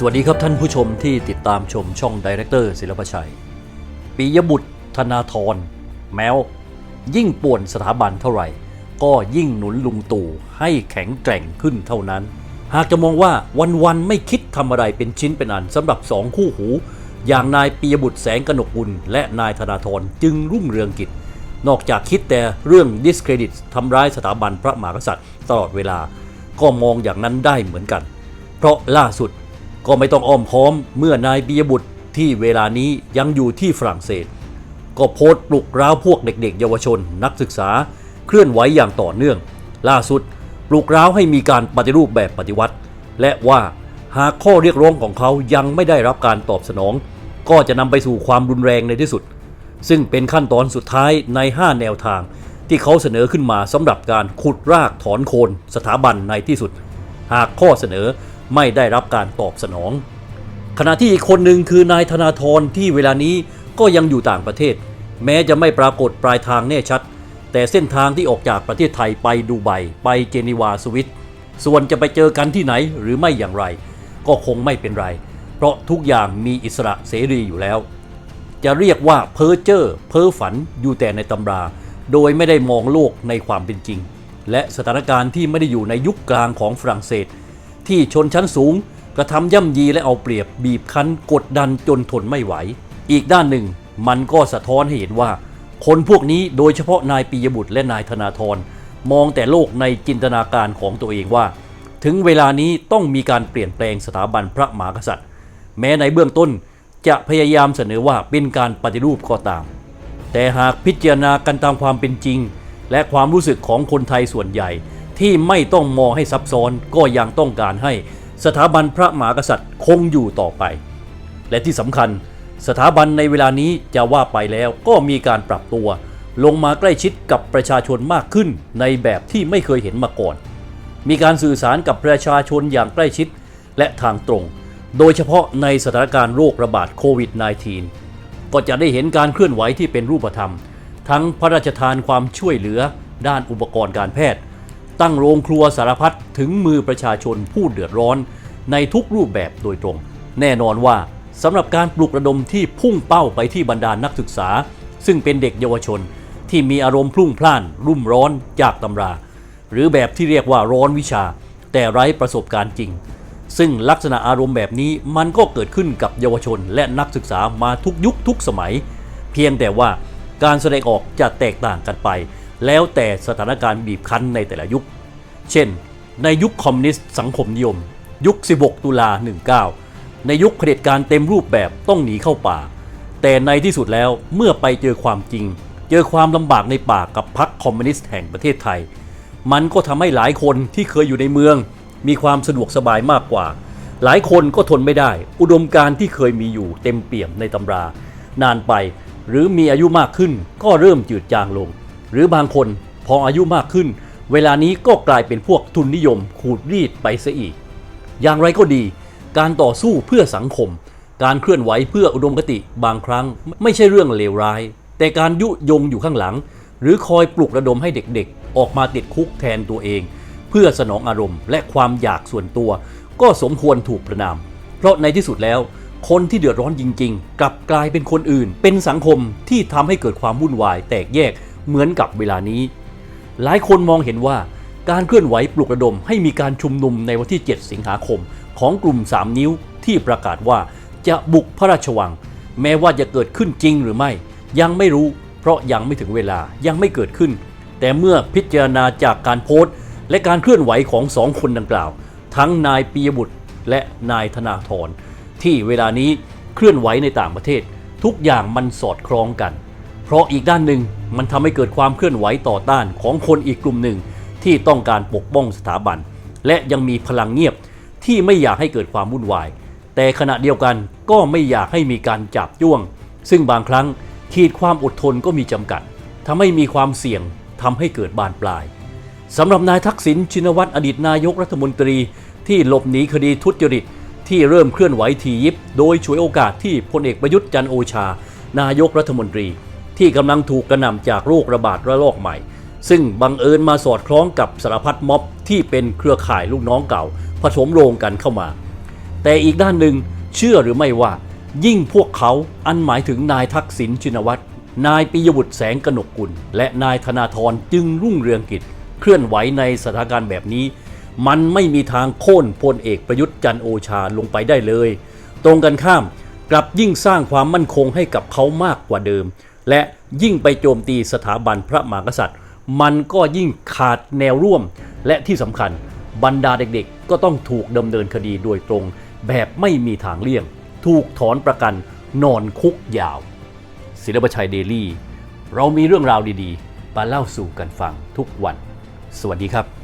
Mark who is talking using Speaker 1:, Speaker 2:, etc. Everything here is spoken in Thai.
Speaker 1: สวัสดีครับท่านผู้ชมที่ติดตามชมช่องดีเรคเตอร์ศิลปชัยปิยบุตรธนาธรแมวยิ่งป่วนสถาบันเท่าไหร่ ก็ยิ่งหนุนลุงตู่ให้แข็งแกร่งขึ้นเท่านั้น หากจะมองว่าวันๆไม่คิดทำอะไรเป็นชิ้นเป็นอันสำหรับสองคู่หู อย่างนายปิยบุตรแสงกนกบุญ และนายธนาธรจึงรุ่งเรืองกิจ นอกจากคิดแต่เรื่อง discredit ทำร้ายสถาบันพระมหากษัตริย์ตลอดเวลา ก็มองอย่างนั้นได้เหมือนกัน เพราะล่าสุด ก็ไม่ต้องอ้อมค้อมเมื่อนายปิยบุตรที่เวลานี้ยังอยู่ที่ฝรั่งเศส ก็โพสต์ปลุกร้าวพวกเด็กๆ เยาวชน นักศึกษาเคลื่อนไหวอย่างต่อเนื่อง ล่าสุดปลุกร้าวให้มีการปฏิรูปแบบปฏิวัติ และว่าหากข้อเรียกร้องของเขายังไม่ได้รับการตอบสนอง ก็จะนำไปสู่ความรุนแรงในที่สุด ซึ่งเป็นขั้นตอนสุดท้ายใน 5 แนวทาง ที่เขาเสนอขึ้นมาสำหรับการขุดรากถอนโคนสถาบันในที่สุด หากข้อเสนอ ไม่ได้รับการตอบสนอง ขณะที่อีกคนหนึ่งคือนายธนาธรที่เวลานี้ก็ยังอยู่ต่างประเทศ แม้จะไม่ปรากฏปลายทางแน่ชัด แต่เส้นทางที่ออกจากประเทศไทยไปดูไบไปเจนีวาสวิต ส่วนจะไปเจอกันที่ไหนหรือไม่อย่างไร ก็คงไม่เป็นไร เพราะทุกอย่างมีอิสระเสรีอยู่แล้ว จะเรียกว่าเพ้อเจ้อเพ้อฝันอยู่แต่ในตำรา โดยไม่ได้มองโลกในความเป็นจริง และสถานการณ์ที่ไม่ได้อยู่ในยุคกลางของฝรั่งเศส ที่ชนชั้นสูง กระทำย่ำยีและเอาเปรียบบีบคั้นกดดันจนทนไม่ไหว อีกด้านหนึ่ง มันก็สะท้อนให้เห็นว่า คนพวกนี้โดยเฉพาะนายปียบุตรและนายธนาธรมองแต่โลกในจินตนาการของตัวเองว่า ถึงเวลานี้ต้องมีการเปลี่ยนแปลงสถาบันพระมหากษัตริย์ แม้ในเบื้องต้นจะพยายามเสนอว่าเป็นการปฏิรูปก็ตาม แต่หากพิจารณากันตามความเป็นจริง และความรู้สึกของคนไทยส่วนใหญ่ ที่ไม่ต้องมองให้ซับซ้อนก็ยังต้องการให้สถาบันพระมหากษัตริย์คงอยู่ต่อไป และที่สำคัญ สถาบันในเวลานี้จะว่าไปแล้วก็มีการปรับตัว ลงมาใกล้ชิดกับประชาชนมากขึ้นในแบบที่ไม่เคยเห็นมาก่อน มีการสื่อสารกับประชาชนอย่างใกล้ชิดและทางตรง โดยเฉพาะในสถานการณ์โรคระบาดโควิด -19 ก็จะได้เห็นการเคลื่อนไหวที่เป็นรูปธรรม ทั้งพระราชทานความช่วยเหลือด้านอุปกรณ์การแพทย์ ตั้งโรงครัวสารพัดถึงมือประชาชนผู้เดือดร้อน ในทุกรูปแบบโดยตรง แน่นอนว่าสำหรับการปลุกระดมที่พุ่งเป้าไปที่บรรดานักศึกษา ซึ่งเป็นเด็กเยาวชน ที่มีอารมณ์พลุ่งพล่าน รุ่มร้อนจากตำรา หรือแบบที่เรียกว่าร้อนวิชา แต่ไร้ประสบการณ์จริง ซึ่งลักษณะอารมณ์แบบนี้มันก็เกิดขึ้นกับเยาวชนและนักศึกษามาทุกยุคทุกสมัย เพียงแต่ว่าการแสดงออกจะแตกต่างกันไป แล้วแต่สถานการณ์บีบคั้นในแต่ละยุค เช่น ในยุคคอมมิวนิสต์สังคมนิยม ยุค 16 ตุลา 19 ในยุคเผด็จการเต็มรูปแบบต้องหนีเข้าป่า แต่ในที่สุดแล้วเมื่อไปเจอความจริง เจอความลำบากในป่ากับพรรคคอมมิวนิสต์แห่งประเทศไทย มันก็ทำให้หลายคนที่เคยอยู่ในเมือง มีความสะดวกสบายมากกว่า หลายคนก็ทนไม่ได้ อุดมการที่เคยมีอยู่เต็มเปี่ยมในตำรา นานไปหรือมีอายุมากขึ้นก็เริ่มจืดจางลง หรือบางคนพออายุมากขึ้น เวลานี้ก็กลายเป็นพวกทุนนิยมขูดรีดไปเสียอีก อย่างไรก็ดี การต่อสู้เพื่อสังคม การเคลื่อนไหวเพื่ออุดมคติบางครั้งไม่ใช่เรื่องเลวร้าย แต่การยุยงอยู่ข้างหลัง หรือคอยปลุกระดมให้เด็กๆ ออกมาติดคุกแทนตัวเอง เพื่อสนองอารมณ์และความอยากส่วนตัว ก็สมควรถูกประนาม เพราะในที่สุดแล้วคนที่เดือดร้อนจริง ๆ กลับกลายเป็นคนอื่น เป็นสังคมที่ทำให้เกิดความวุ่นวายแตกแยก เหมือนกับเวลานี้ หลายคนมองเห็นว่าการเคลื่อนไหวปลุกระดมให้มีการชุมนุมในวันที่ 7 สิงหาคม ของกลุ่ม 3 นิ้วที่ประกาศว่าจะบุกพระราชวัง แม้ว่าจะเกิดขึ้นจริงหรือไม่ ยังไม่รู้ เพราะยังไม่ถึงเวลายังไม่เกิดขึ้น แต่เมื่อพิจารณาจากการโพสต์ และการเคลื่อนไหวของสองคนดังกล่าว ทั้งนายปียบุตรและนายธนาธรที่เวลานี้เคลื่อนไหวในต่างประเทศ ทุกอย่างมันสอดคล้องกัน เพราะอีกด้านหนึ่ง มันทำให้เกิดความเคลื่อนไหวต่อต้านของคนอีกกลุ่มหนึ่ง ที่ต้องการปกป้องสถาบัน และยังมีพลังเงียบที่ไม่อยากให้เกิดความวุ่นวาย แต่ขณะเดียวกันก็ไม่อยากให้มีการจับจ้วง ซึ่งบางครั้งขีดความอดทนก็มีจำกัดทำให้มีความเสี่ยงทำให้เกิดบานปลายสำหรับนายทักษิณชินวัตรอดีตนายกรัฐมนตรี ที่หลบหนีคดีทุจริต ที่เริ่มเคลื่อนไหวทียิบ โดยฉวยโอกาสที่พลเอกประยุทธ์จันโอชา นายกรัฐมนตรี ที่กำลังถูกกระหน่ำจากโรคระบาดระลอกใหม่ ซึ่งบังเอิญมาสอดคล้องกับสารพัดม็อบที่เป็นเครือข่ายลูกน้องเก่า ผสมโรงกันเข้ามา แต่อีกด้านหนึ่งเชื่อหรือไม่ว่า ยิ่งพวกเขาอันหมายถึงนายทักษิณชินวัตรนายปิยบุตรแสงกนกกุล และนายธนาธรจึงรุ่งเรืองกิจ เคลื่อนไหวในสถานการณ์แบบนี้ มันไม่มีทางโค่นพลเอกประยุทธ์จันโอชาลงไปได้เลย ตรงกันข้ามกลับยิ่งสร้างความมั่นคงให้กับเขามากกว่าเดิม และยิ่งไปโจมตีสถาบันพระมหากษัตริย์ มันก็ยิ่งขาดแนวร่วม และที่สำคัญบรรดาเด็กๆ ก็ต้องถูกดำเนินคดีโดยตรง แบบไม่มีทางเลี่ยง ถูกถอนประกันนอนคุกยาว ศิลปชัยเดลี่ เรามีเรื่องราวดีๆมาเล่าสู่กันฟังทุกวัน สวัสดีครับ